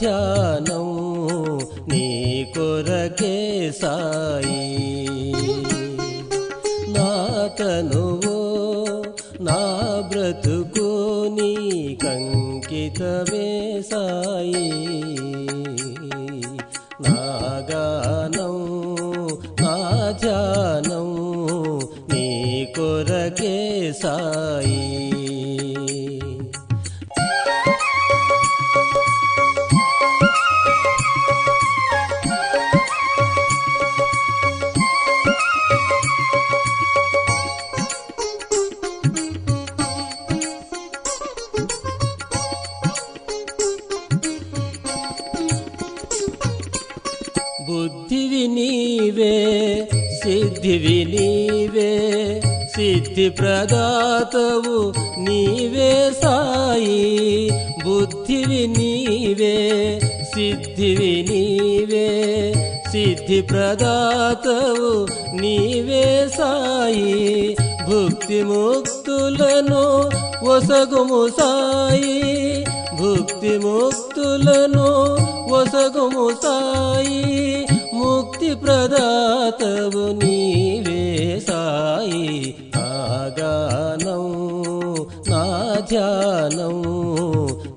ధ్యానం నీ కొరకే సాయి. నా తనువో నా బ్రతుకు నీ కంకితమే సాయి. నా గానం నా ధ్యానం నీ కొరకే సాయి. నీవే సిద్ధివి నీవే సిద్ధి ప్రదాతవు నీవే సాయి. బుద్ధివి నీవే సిద్ధివి నీవే సిద్ధి ప్రదాతవు నీవే సాయి. భుక్తి ముక్తులను వసగుము సాయి. భుక్తి ముక్తులను వసగుము సాయి. ప్రదాతవు నీవే సాయి. ఆగానం నా ధ్యానం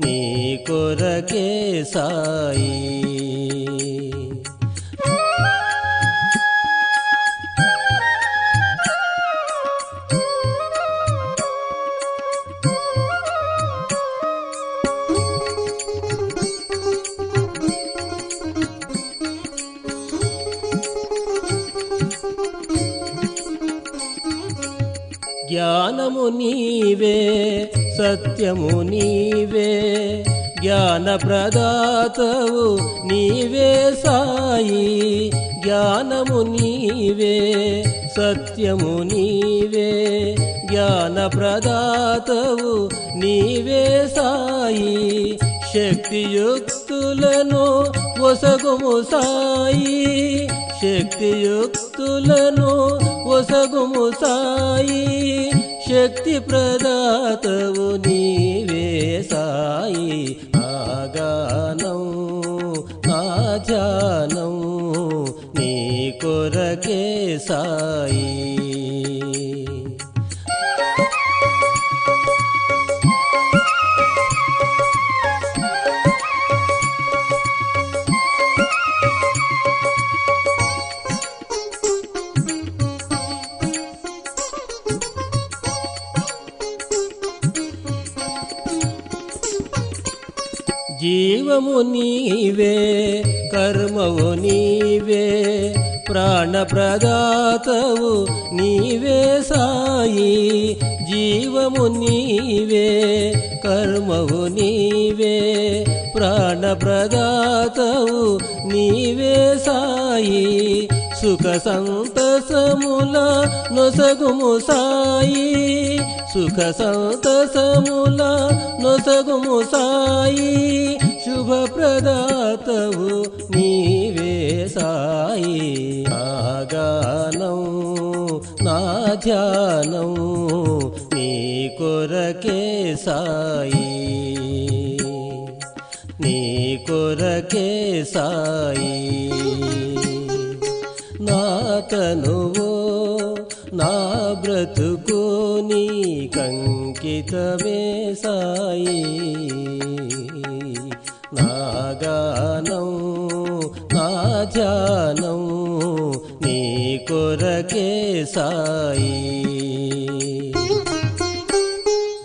నీ కొరకే సాయి. జ్ఞానము నీవే సత్యము నీవే జ్ఞాన ప్రదాతవు నీవే సాయి జ్ఞానము నీవే సత్యము నీవే జ్ఞాన ప్రదాతవు నీవే సాయి శక్తియుక్త శక్తియుక్తులను ఒసగుము సాయి. శక్తియుక్తులను ఒసగుము సాయి. శక్తి ప్రదాతవు నీవే సాయి. ఆగానం నా ధ్యానం నీ కొరకే సాయి. జీవము నీవే కర్మవు నీవే ప్రాణ ప్రదాతవు నీవే సాయి. జీవము నీవే కర్మవు నీవే ప్రాణ ప్రదాతవు నీవే సాయి. సుఖ సంతసముల నొసగుము సాయి. సుఖ సంతసముల నొసగుము సాయి. శుభ ప్రదాతవు నీవే సాయి. నాగానం నా ధ్యానం నీ కొరకే సాయి. నీ కొరకే సాయి. తనువో నా బ్రతుకుని కంకితమే సాయి. నా గానం నా ధ్యానం నీ కొరకే సాయి.